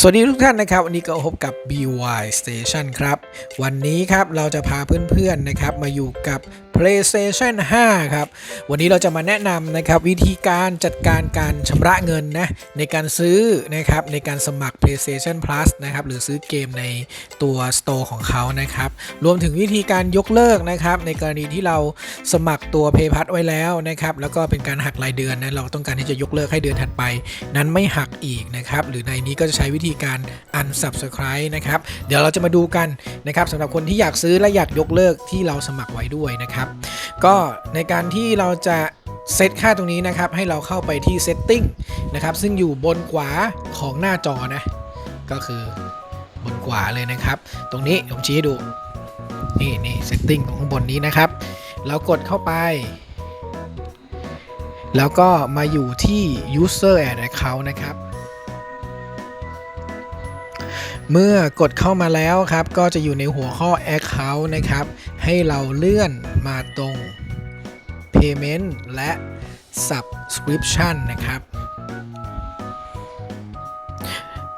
สวัสดีทุกท่านนะครับ วันนี้ก็พบกับ BY Station ครับ วันนี้ครับเราจะพาเพื่อนๆนะครับมาอยู่กับ PlayStation 5 ครับ วันนี้เราจะมาแนะนำนะครับวิธีการจัดการการชำระเงินนะในการซื้อนะครับในการสมัคร PlayStation Plus นะครับหรือซื้อเกมในตัว Store ของเขานะครับรวมถึงวิธีการยกเลิกนะครับในกรณีที่เราสมัครตัว Pay p a s ไว้แล้วนะครับแล้วก็เป็นการหักรายเดือนนะเราต้องการที่จะยกเลิกให้เดือนถัดไป นั้นไม่หักอีกนะครับหรือในนี้ก็จะใช้วิธีการ unsubscribe นะครับเดี๋ยวเราจะมาดูกันนะครับสำหรับคนที่อยากซื้อและอยากยกเลิกที่เราสมัครไว้ด้วยนะครับก็ในการที่เราจะเซตค่าตรงนี้นะครับ ให้เราเข้าไปที่ setting นะครับ ซึ่งอยู่บนขวาของหน้าจอนะ ก็คือบนขวาเลยนะครับ ตรงนี้ผมชี้ให้ดู นี่นี่ setting ตรงข้างบนนี้นะครับ เรากดเข้าไป แล้วก็มาอยู่ที่ user and account นะครับ เมื่อกดเข้ามาแล้วครับ ก็จะอยู่ในหัวข้อ Account นะครับ ให้เราเลื่อนมาตรง Payment และ Subscription นะครับ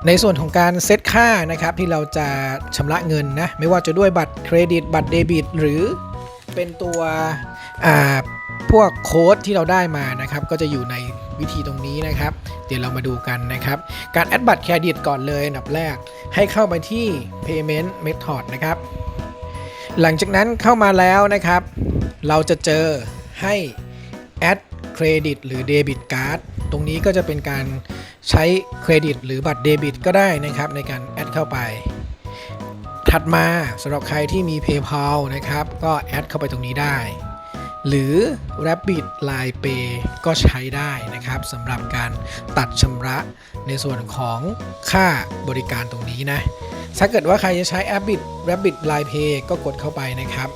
ในส่วนของการเซตค่านะครับที่เราจะชำระเงินนะไม่ว่าจะด้วยบัตรเครดิต บัตรเดบิต หรือเป็นตัวอ่า พวกโค้ดที่เราได้มานะครับก็จะอยู่ในวิธีตรงนี้นะครับ เดี๋ยวเรามาดูกันนะครับ การแอดบัตรเครดิตก่อนเลยอันดับแรก ให้เข้าไปที่ payment method นะครับ หลังจากนั้นเข้ามาแล้วนะครับ เราจะเจอให้ add credit หรือ debit card ตรงนี้ก็จะเป็นการใช้เครดิตหรือบัตรเดบิตก็ได้นะครับ ในการแอดเข้าไป ถัดมาสำหรับใครที่มี PayPal นะครับ ก็แอดเข้าไปตรงนี้ได้ หรือ Rabbit Line Pay ก็ใช้ได้นะครับสำหรับการตัดชำระในส่วนของค่าบริการตรงนี้นะ ถ้าเกิดว่าใครจะใช้ Rabbit Rabbit Line Pay ก็กดเข้าไปนะครับ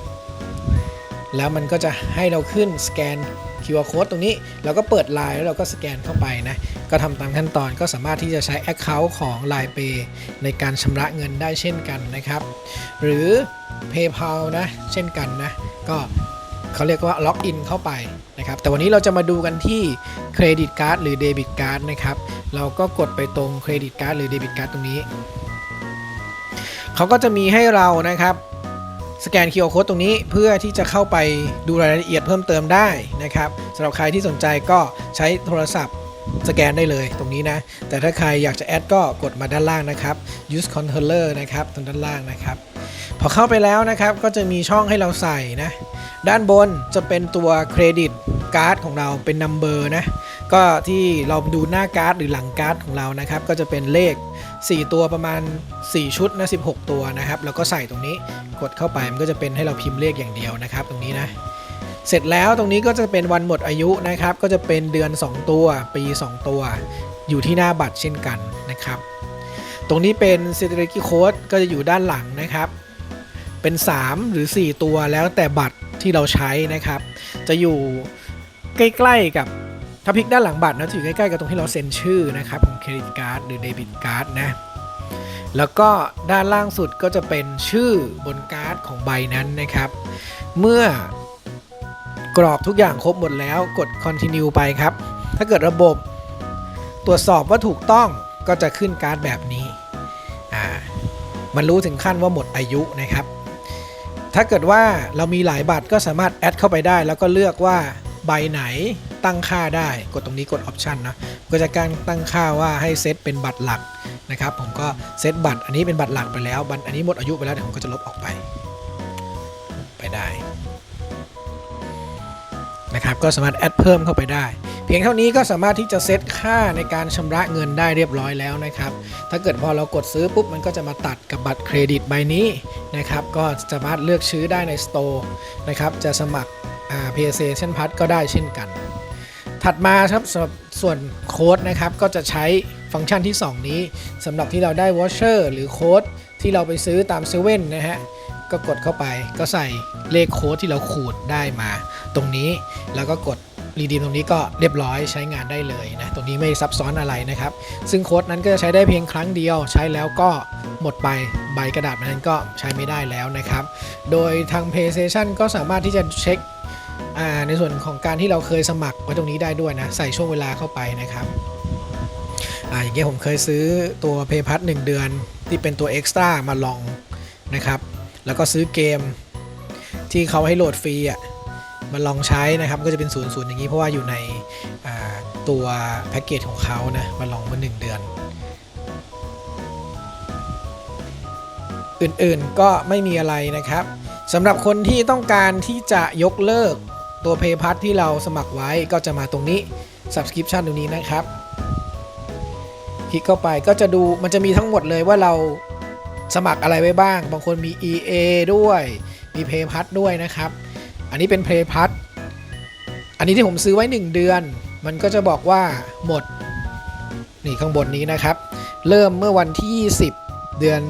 แล้วมันก็จะให้เราขึ้นสแกน QR code ตรงนี้ เราก็เปิด Line แล้วเราก็สแกนเข้าไปนะ ก็ทำตามขั้นตอนก็สามารถที่จะใช้ Account ของ Line Pay ในการชำระเงินได้เช่นกันนะครับ หรือ PayPal นะ เช่นกันนะ ก็ เขาเรียกว่าล็อกอินเข้าไปนะครับ แต่วันนี้เราจะมาดูกันที่เครดิตการ์ดหรือเดบิตการ์ดนะครับ เราก็กดไปตรงเครดิตการ์ดหรือเดบิตการ์ดตรงนี้ เขาก็จะมีให้เรานะครับสแกน QR Code ตรงนี้เพื่อที่จะเข้าไปดูรายละเอียดเพิ่มเติมได้นะครับสำหรับใครที่สนใจก็ใช้โทรศัพท์สแกนได้เลยตรงนี้นะ แต่ถ้าใครอยากจะแอดก็กดมาด้านล่างนะครับ use controller นะครับตรงด้านล่างนะครับ พอเข้าไปแล้วนะครับก็จะมีช่องให้เราใส่นะ ด้านบนจะเป็นตัวเครดิตการ์ดของเราเป็นนัมเบอร์นะ ก็ที่เราดูหน้าการ์ดหรือหลังการ์ดของเรานะครับ ก็จะเป็นเลข 4 ตัวประมาณ 4 ชุดนะ16 ตัวนะครับ แล้วก็ใส่ตรงนี้กดเข้าไปมันก็จะเป็นให้เราพิมพ์เลขอย่างเดียวนะครับ ตรงนี้นะเสร็จแล้วตรงนี้ก็จะเป็นวันหมดอายุนะครับ ก็จะเป็นเดือน 2 ตัว ปี 2 ตัว อยู่ที่หน้าบัตรเช่นกันนะครับ ตรงนี้เป็น security code ก็จะอยู่ด้านหลังนะครับ เป็น 3 หรือ 4 ตัวแล้วแต่บัตรที่เราใช้นะครับ จะอยู่ใกล้ๆกับถ้าพลิกด้านหลังบัตรนะจะอยู่ใกล้ๆกับตรงที่เราเซ็นชื่อนะครับของเครดิตการ์ดหรือเดบิตการ์ดนะแล้วก็ด้านล่างสุดก็จะเป็นชื่อบนการ์ดของใบนั้นนะครับ เมื่อกรอกทุกอย่างครบหมดแล้วกด continue ไปครับ ถ้าเกิดระบบตรวจสอบว่าถูกต้องก็จะขึ้นการ์ดแบบนี้ อ่า มันรู้ถึงขั้นว่าหมดอายุนะครับ ถ้าเกิดว่าเรามีหลายบัตรก็สามารถแอดเข้าไปได้ แล้วก็เลือกว่าใบไหนตั้งค่าได้ กดตรงนี้กด Option นะก็จะการตั้งค่าว่าให้เซตเป็นบัตรหลักนะครับ ผมก็เซตบัตรอันนี้เป็นบัตรหลักไปแล้ว บัตรอันนี้หมดอายุไปแล้วเดี๋ยวผมก็จะลบออกไป ไปได้นะครับ ก็สามารถแอดเพิ่มเข้าไปได้ เพียงเท่านี้ก็สามารถที่จะเซตค่าในการชำระเงินได้เรียบร้อยแล้วนะครับ ถ้าเกิดพอเรากดซื้อปุ๊บมันก็จะมาตัดกับบัตรเครดิตใบนี้นะครับ ก็สามารถเลือกซื้อได้ใน Store นะครับ จะสมัครอ่า PlayStation Plus ก็ได้เช่นกัน ถัดมาครับสำหรับส่วนโค้ดนะครับก็จะใช้ฟังก์ชันที่ 2 นี้สำหรับที่เราได้วอชเชอร์หรือโค้ดที่เราไปซื้อตามเซเว่นนะฮะก็กดเข้าไปก็ใส่เลขโค้ดที่เราขูดได้มา ตรงนี้แล้วก็กด รีดีมตรงนี้ก็เรียบร้อยใช้งานได้เลยนะ ตรงนี้ไม่ซับซ้อนอะไรนะครับ ซึ่งโค้ดนั้นก็จะใช้ได้เพียงครั้งเดียว ใช้แล้วก็หมดไปใบกระดาษนั้นก็ใช้ไม่ได้แล้วนะครับ โดยทาง PlayStation ก็สามารถที่จะเช็คในส่วนของการที่เราเคยสมัครไว้ตรงนี้ได้ด้วยนะ ใส่ช่วงเวลาเข้าไปนะครับอ่าอย่างเงี้ยผมเคยซื้อตัว Pay p a s 1เดือนที่เป็นตัว Extra มาลองนะครับ แล้วก็ซื้อเกมที่เขาให้โหลดฟรีอะ มาลองใช้นะครับก็จะเป็น0ูนย์อย่างนี้เพราะว่าอยู่ในตัวแพ็กเกจของเขานะมาลองมา1เดือน อื่นๆก็ไม่มีอะไรนะครับสำหรับคนที่ต้องการที่จะยกเลิกตัว Pay p a s ที่เราสมัครไว้ก็จะมาตรงนี้ Subscription ตรงนี้นะครับ คลิกเข้าไปก็จะดูมันจะมีทั้งหมดเลยว่าเราสมัครอะไรไว้บ้าง บางคนมี EA ด้วยมี Pay p a s ด้วยนะครับ อันนี้เป็น Pay p a s อันนี้ที่ผมซื้อไว้ 1 เดือน มันก็จะบอกว่าหมด นี่ข้างบนนี้นะครับ เริ่มเมื่อวันที่ 20 เดือน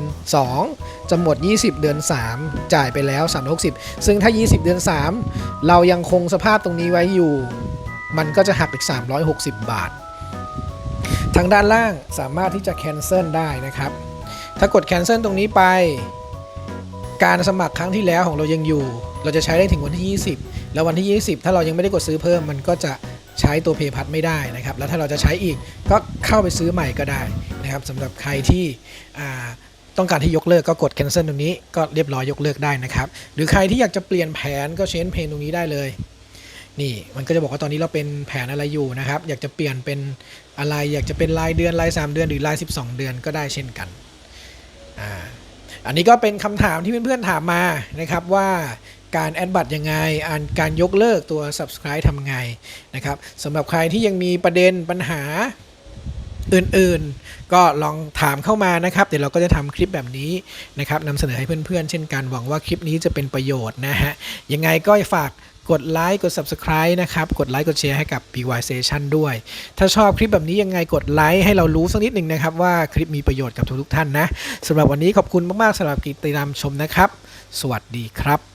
2 จะหมด 20 เดือน 3 จ่ายไปแล้ว 360 ซึ่งถ้า 20 เดือน 3 เรายังคงสภาพตรงนี้ไว้อยู่ มันก็จะหักอีก 360 บาท ทางด้านล่างสามารถที่จะ cancel ได้นะครับ ถ้ากด cancel ตรงนี้ไป การสมัครครั้งที่แล้วของเรายังอยู่ เราจะใช้ได้ถึงวันที่ 20 แล้ววันที่ 20 ถ้าเรายังไม่ได้กดซื้อเพิ่มมันก็จะใช้ตัว Pay p a s ไม่ได้นะครับ แล้วถ้าเราจะใช้อีกก็เข้าไปซื้อใหม่ก็ได้นะครับสำหรับใครที่ต้องการที่ยกเลิกก็กด cancel ตรงนี้ก็เรียบร้อยยกเลิกได้นะครับ หรือใครที่อยากจะเปลี่ยนแผนก็เชนเพนตรงนี้ได้เลย นี่มันก็จะบอกว่าตอนนี้เราเป็นแผนอะไรอยู่นะครับ อยากจะเปลี่ยนเป็นอะไรอยากจะเป็นรายเดือนราย 3 เดือนหรือราย 12 เดือนก็ได้เช่นกันอ่าอันนี้ก็เป็นคำถามที่เพื่อนๆถามมานะครับว่า การแอดบัตยังไงอันการยกเลิกตัว subscribe ทำไงนะครับสำหรับใครที่ยังมีประเด็นปัญหาอื่นๆ ก็ลองถามเข้ามานะครับ เดี๋ยวเราก็จะทำคลิปแบบนี้นะครับนำเสนอให้เพื่อนๆ เช่นกันหวังว่าคลิปนี้จะเป็นประโยชน์นะฮะ ยังไงก็ฝากกดไลค์กด Subscribe นะครับ กดไลค์กดแชร์ให้กับ BY Station ด้วย ถ้าชอบคลิปแบบนี้ยังไงกดไลค์ให้เรารู้สักนิดหนึ่งนะครับ ว่าคลิปมีประโยชน์กับทุกๆท่านนะสำหรับวันนี้ขอบคุณมากๆสำหรับกิติดตามชมนะครับ สวัสดีครับ